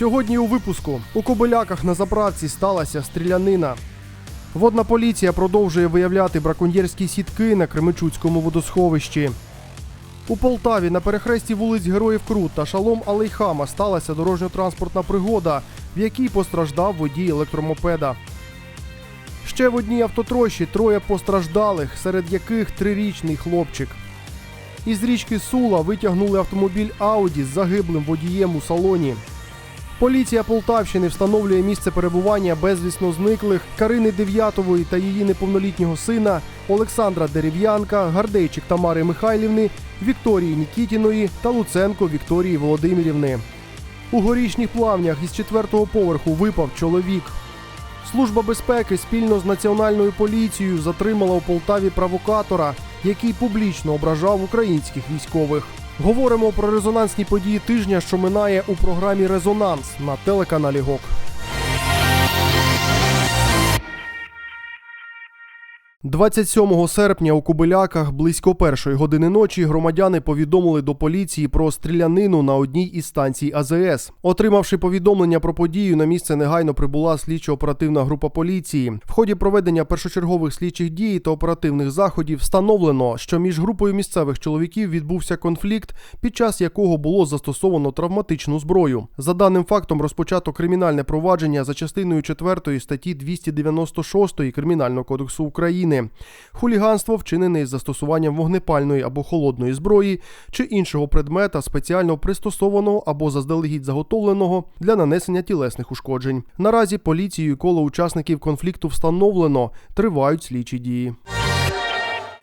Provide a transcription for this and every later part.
Сьогодні у випуску у Кобиляках на заправці сталася стрілянина. Водна поліція продовжує виявляти браконьєрські сітки на Кременчуцькому водосховищі. У Полтаві на перехресті вулиць Героїв Крут та Шалом Алейхама сталася дорожньо-транспортна пригода, в якій постраждав водій електромопеда. Ще в одній автотрощі троє постраждалих, серед яких трирічний хлопчик. Із річки Сула витягнули автомобіль Ауді з загиблим водієм у салоні. Поліція Полтавщини встановлює місце перебування безвісно зниклих Карини Дев'ятової та її неповнолітнього сина Олександра Дерев'янка, Гардейчик Тамари Михайлівни, Вікторії Нікітіної та Луценко Вікторії Володимирівни. У горішніх плавнях із четвертого поверху випав чоловік. Служба безпеки спільно з національною поліцією затримала у Полтаві провокатора, який публічно ображав українських військових. Говоримо про резонансні події тижня, що минає у програмі Резонанс на телеканалі ГОК. 27 серпня у Кубиляках близько першої години ночі громадяни повідомили до поліції про стрілянину на одній із станцій АЗС. Отримавши повідомлення про подію, на місце негайно прибула слідчо-оперативна група поліції. В ході проведення першочергових слідчих дій та оперативних заходів встановлено, що між групою місцевих чоловіків відбувся конфлікт, під час якого було застосовано травматичну зброю. За даним фактом розпочато кримінальне провадження за частиною 4 статті 296 Кримінального кодексу України. Хуліганство вчинене із застосуванням вогнепальної або холодної зброї чи іншого предмета, спеціально пристосованого або заздалегідь заготовленого для нанесення тілесних ушкоджень. Наразі поліцією коло учасників конфлікту встановлено, тривають слідчі дії.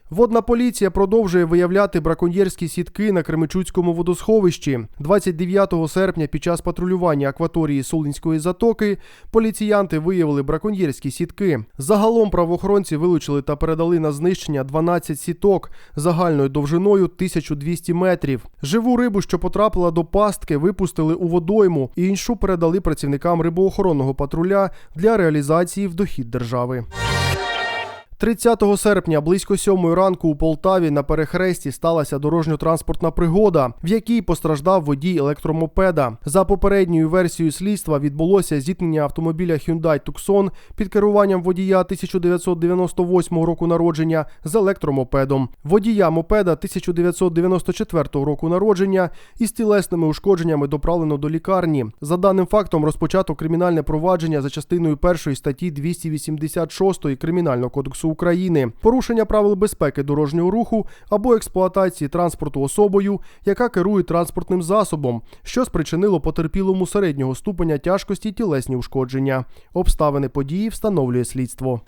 Водна поліція продовжує виявляти браконьєрські сітки на Кременчуцькому водосховищі. 29 серпня під час патрулювання акваторії Солинської затоки поліціянти виявили браконьєрські сітки. Загалом правоохоронці вилучили та передали на знищення 12 сіток загальною довжиною 1200 метрів. Живу рибу, що потрапила до пастки, випустили у водойму, іншу передали працівникам рибоохоронного патруля для реалізації в дохід держави. 30 серпня близько сьомої ранку у Полтаві на перехресті сталася дорожньо-транспортна пригода, в якій постраждав водій електромопеда. За попередньою версією слідства відбулося зіткнення автомобіля Hyundai Tucson під керуванням водія 1998 року народження з електромопедом. Водія мопеда 1994 року народження із тілесними ушкодженнями доправлено до лікарні. За даним фактом розпочато кримінальне провадження за частиною першої статті 286 Кримінального кодексу України, порушення правил безпеки дорожнього руху або експлуатації транспорту особою, яка керує транспортним засобом, що спричинило потерпілому середнього ступеня тяжкості тілесні ушкодження. Обставини події встановлює слідство.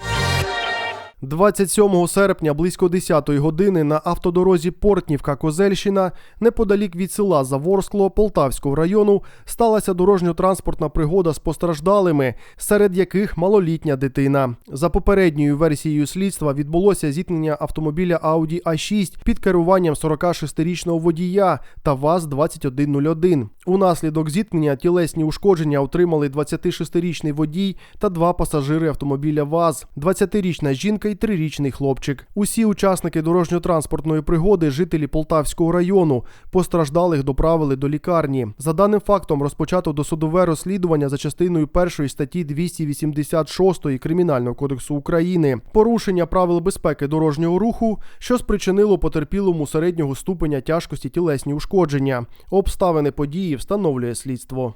27 серпня близько 10 години на автодорозі Портнівка Козельщина, неподалік від села Заворскло Полтавського району, сталася дорожньо-транспортна пригода з постраждалими, серед яких малолітня дитина. За попередньою версією слідства відбулося зіткнення автомобіля Audi A6 під керуванням 46-річного водія та ВАЗ-2101. Унаслідок зіткнення тілесні ушкодження отримали 26-річний водій та два пасажири автомобіля ВАЗ, 20-річна жінка і 3-річний хлопчик. Усі учасники дорожньо-транспортної пригоди жителі Полтавського району. Постраждалих доправили до лікарні. За даним фактом розпочато досудове розслідування за частиною першої статті 286 Кримінального кодексу України. Порушення правил безпеки дорожнього руху, що спричинило потерпілому середнього ступеня тяжкості тілесні ушкодження. Обставини події встановлює слідство.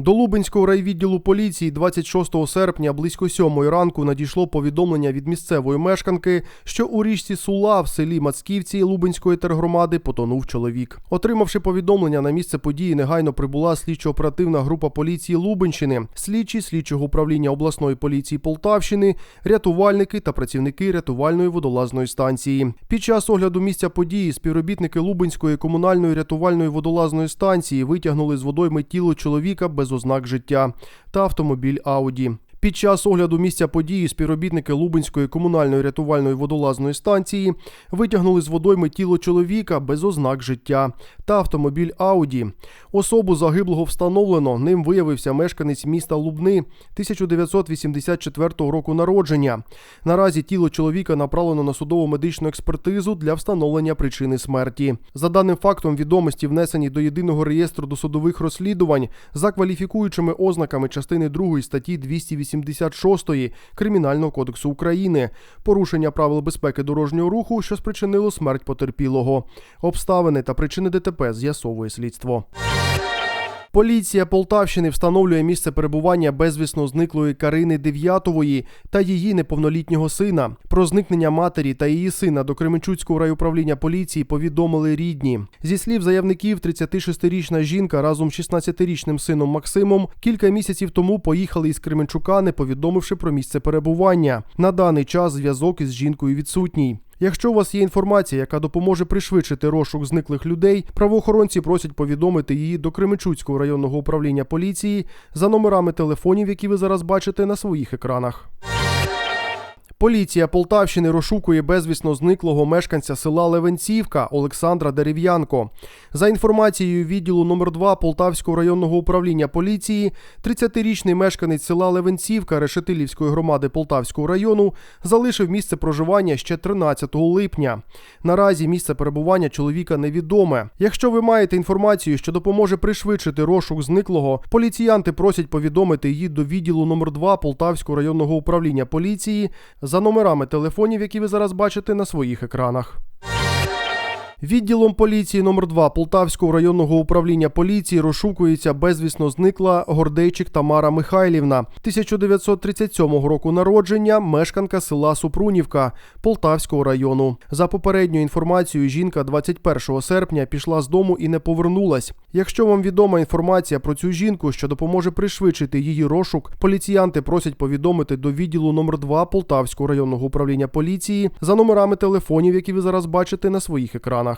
До Лубенського райвідділу поліції 26 серпня близько сьомої ранку надійшло повідомлення від місцевої мешканки, що у річці Сула в селі Мацківці Лубенської тергромади потонув чоловік. Отримавши повідомлення на місце події, негайно прибула слідчо-оперативна група поліції Лубенщини, слідчі слідчого управління обласної поліції Полтавщини, рятувальники та працівники рятувальної водолазної станції. Під час огляду місця події співробітники Лубенської комунальної рятувальної водолазної станції витягнули з водойми тіло чоловіка без ознак життя та автомобіль Ауді. Під час огляду місця події співробітники Лубенської комунальної рятувальної водолазної станції витягнули з водойми тіло чоловіка без ознак життя та автомобіль Ауді. Особу загиблого встановлено. Ним виявився мешканець міста Лубни 1984 року народження. Наразі тіло чоловіка направлено на судово медичну експертизу для встановлення причини смерті. За даним фактом, відомості внесені до єдиного реєстру досудових розслідувань за кваліфікуючими ознаками частини 2 статті 286 Кримінального кодексу України, порушення правил безпеки дорожнього руху, що спричинило смерть потерпілого. Обставини та причини ДТП з'ясовує слідство. Поліція Полтавщини встановлює місце перебування безвісно зниклої Карини Дев'ятової та її неповнолітнього сина. Про зникнення матері та її сина до Кременчуцького райуправління поліції повідомили рідні. Зі слів заявників, 36-річна жінка разом з 16-річним сином Максимом кілька місяців тому поїхали із Кременчука, не повідомивши про місце перебування. На даний час зв'язок із жінкою відсутній. Якщо у вас є інформація, яка допоможе пришвидшити розшук зниклих людей, правоохоронці просять повідомити її до Кременчуцького районного управління поліції за номерами телефонів, які ви зараз бачите на своїх екранах. Поліція Полтавщини розшукує безвісно зниклого мешканця села Левенцівка Олександра Дерев'янко. За інформацією відділу номер 2 Полтавського районного управління поліції, 30-річний мешканець села Левенцівка Решетилівської громади Полтавського району залишив місце проживання ще 13 липня. Наразі місце перебування чоловіка невідоме. Якщо ви маєте інформацію, що допоможе пришвидшити розшук зниклого, поліціянти просять повідомити її до відділу номер 2 Полтавського районного управління поліції за номерами телефонів, які ви зараз бачите на своїх екранах. Відділом поліції номер 2 Полтавського районного управління поліції розшукується безвісно зникла Гордейчик Тамара Михайлівна, 1937 року народження, мешканка села Супрунівка Полтавського району. За попередньою інформацією, жінка 21 серпня пішла з дому і не повернулась. Якщо вам відома інформація про цю жінку, що допоможе пришвидшити її розшук, поліціянти просять повідомити до відділу номер 2 Полтавського районного управління поліції за номерами телефонів, які ви зараз бачите на своїх екранах.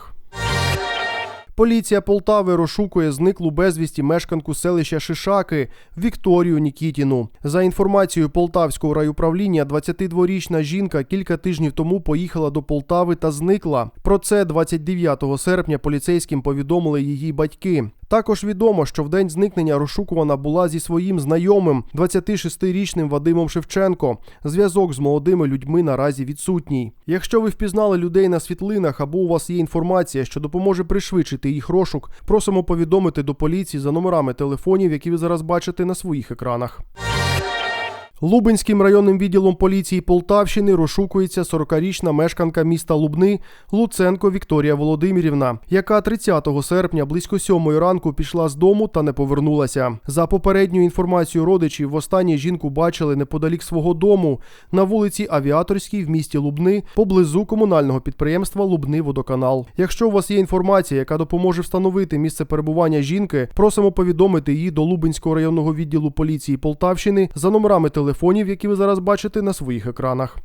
Поліція Полтави розшукує зниклу безвісті мешканку селища Шишаки Вікторію Нікітіну. За інформацією Полтавського райуправління, 22-річна жінка кілька тижнів тому поїхала до Полтави та зникла. Про це 29 серпня поліцейським повідомили її батьки. Також відомо, що в день зникнення розшукувана була зі своїм знайомим, 26-річним Вадимом Шевченко. Зв'язок з молодими людьми наразі відсутній. Якщо ви впізнали людей на світлинах або у вас є інформація, що допоможе пришвидшити їх розшук, просимо повідомити до поліції за номерами телефонів, які ви зараз бачите на своїх екранах. Лубенським районним відділом поліції Полтавщини розшукується 40-річна мешканка міста Лубни Луценко Вікторія Володимирівна, яка 30 серпня близько 7 ранку пішла з дому та не повернулася. За попередньою інформацією родичів, востаннє жінку бачили неподалік свого дому на вулиці Авіаторській в місті Лубни поблизу комунального підприємства Лубни Водоканал. Якщо у вас є інформація, яка допоможе встановити місце перебування жінки, просимо повідомити її до Лубенського районного відділу поліції Полтавщини за номерами телефонів, які ви зараз бачите на своїх екранах.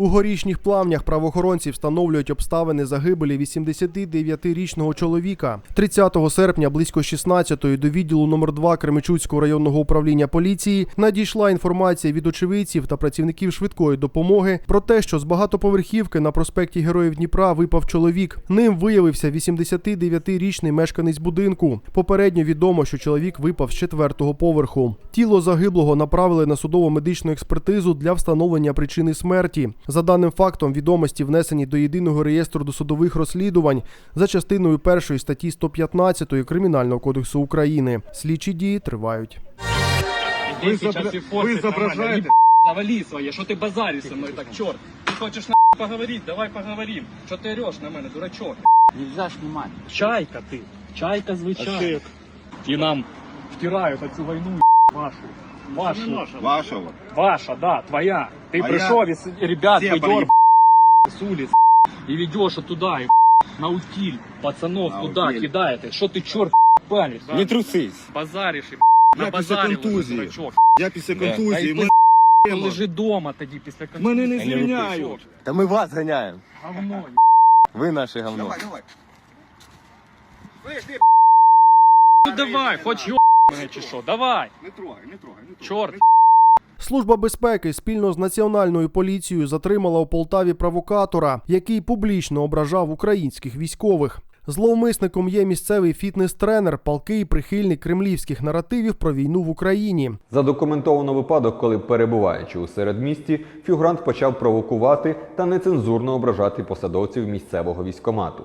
У горішніх плавнях правоохоронці встановлюють обставини загибелі 89-річного чоловіка. 30 серпня близько 16-ї до відділу номер 2 Кременчуцького районного управління поліції надійшла інформація від очевидців та працівників швидкої допомоги про те, що з багатоповерхівки на проспекті Героїв Дніпра випав чоловік. Ним виявився 89-річний мешканець будинку. Попередньо відомо, що чоловік випав з четвертого поверху. Тіло загиблого направили на судово-медичну експертизу для встановлення причини смерті. За даним фактом, відомості внесені до єдиного реєстру досудових розслідувань за частиною першої статті 115 Кримінального кодексу України. Слідчі дії тривають. Вы, Вы сейчас изобра- и фоткать вы нормально. изображаете- Еб- Завали своє, що ти базариш со мною так, чорт. Ти хочеш на поговорити, давай поговорим. Що ти ореш на мене, дурачок? Нельзя снимать. Чайка ти, чайка А звичайна. ще І нам втирають цю війну вашу. Вашу. вашого. Ваша, да, твоя. Ты А пришел из ребят Все ведешь проеб- с улиц и ведешь туда и на утиль пацанов На туда утиль. кидаете. Что ты черт палишь? Не трусись. Базаришь и Я на після базарі контузії. дурачок. Я після Да. контузії. Та й Ми Лежи дома тоді після концерту. Мене не Та звільняють. випишуть. Та ми вас ганяємо. Говно. Ви наше говно. Давай, давай. Слышь, ти, Ну давай, хоч йо мене чи що, давай. Не трогай, не трогай, не трогай. Чорт. Служба безпеки спільно з національною поліцією затримала у Полтаві провокатора, який публічно ображав українських військових. Зловмисником є місцевий фітнес-тренер, палкий прихильник кремлівських наративів про війну в Україні. Задокументовано випадок, коли перебуваючи у середмісті, фігурант почав провокувати та нецензурно ображати посадовців місцевого військомату.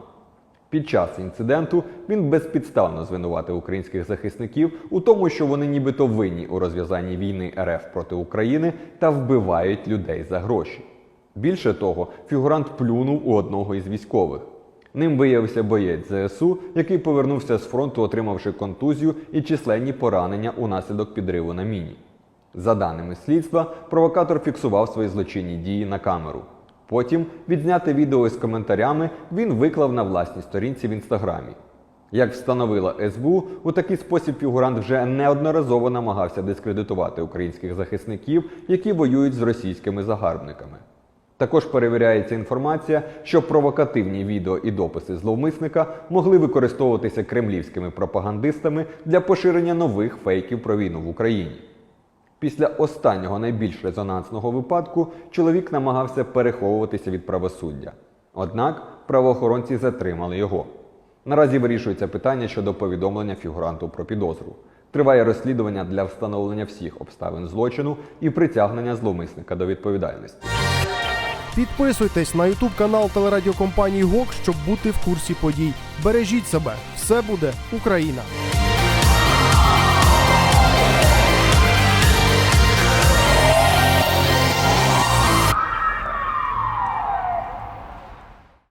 Під час інциденту він безпідставно звинуватив українських захисників у тому, що вони нібито винні у розв'язанні війни РФ проти України та вбивають людей за гроші. Більше того, фігурант плюнув у одного із військових. Ним виявився боєць ЗСУ, який повернувся з фронту, отримавши контузію і численні поранення унаслідок підриву на міні. За даними слідства, провокатор фіксував свої злочинні дії на камеру. Потім відзняте відео із коментарями він виклав на власній сторінці в інстаграмі. Як встановила СБУ, у такий спосіб фігурант вже неодноразово намагався дискредитувати українських захисників, які воюють з російськими загарбниками. Також перевіряється інформація, що провокативні відео і дописи зловмисника могли використовуватися кремлівськими пропагандистами для поширення нових фейків про війну в Україні. Після останнього найбільш резонансного випадку чоловік намагався переховуватися від правосуддя. Однак правоохоронці затримали його. Наразі вирішується питання щодо повідомлення фігуранту про підозру. Триває розслідування для встановлення всіх обставин злочину і притягнення зловмисника до відповідальності. Підписуйтесь на ютуб канал телерадіокомпанії ГОК, щоб бути в курсі подій. Бережіть себе, все буде Україна!